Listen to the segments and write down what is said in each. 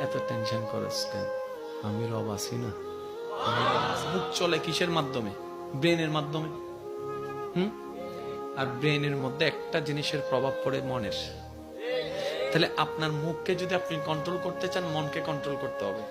এত টেনশন করস কেন? আমি রব আছি না। মুখ চলে কিসের মাধ্যমে? ব্রেনের মাধ্যমে। হুম? আর ব্রেনের মধ্যে একটা জিনিসের প্রভাব পড়ে মনের। তাহলে আপনার মুখকে যদি আপনি কন্ট্রোল করতে চান, মনকে কন্ট্রোল করতে হবে।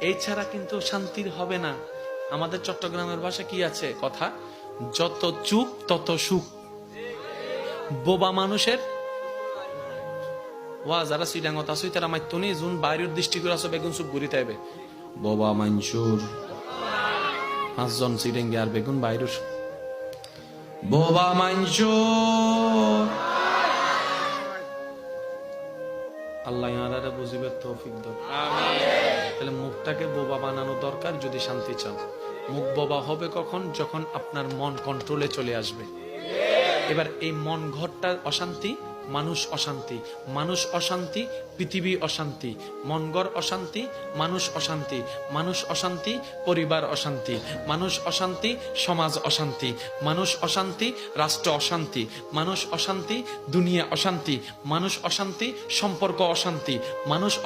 এই ছাড়া কিন্তু শান্তির হবে না। আমাদের চট্টগ্রামের ভাষা কি আছে? কথা, যত চুপ, তত সুখ। বোবা মানুষের ওয়া যারা শ্রীডাঙ্গত আসুই তারা মাইতনি জুন বাইরের আসো বেগুন হবে বোবা মাঞ্চুর পাঁচজন আর বেগুন বাইরের। বোবা মাঞ্চুর আল্লাহ ইয়ারা বুঝিবে তৌফিক দাও। তাহলে মুখটাকে বোবা বানানো দরকার যদি শান্তি চান। মুখ বোবা হবে কখন? যখন আপনার মন কন্ট্রোলে চলে আসবে। এবার এই মন ঘরটা অশান্তি মানুষ অশান্তি মানুষ অশান্তি, পৃথিবী অশান্তি মনগর অশান্তি, মানুষ অশান্তি মানুষ অশান্তি, পরিবার অশান্তি, মানুষ অশান্তি, সমাজ অশান্তি, মানুষ অশান্তি, রাষ্ট্র অশান্তি, মানুষ অশান্তি, দুনিয়া অশান্তি, মানুষ অশান্তি, সম্পর্ক অশান্তি, মানুষ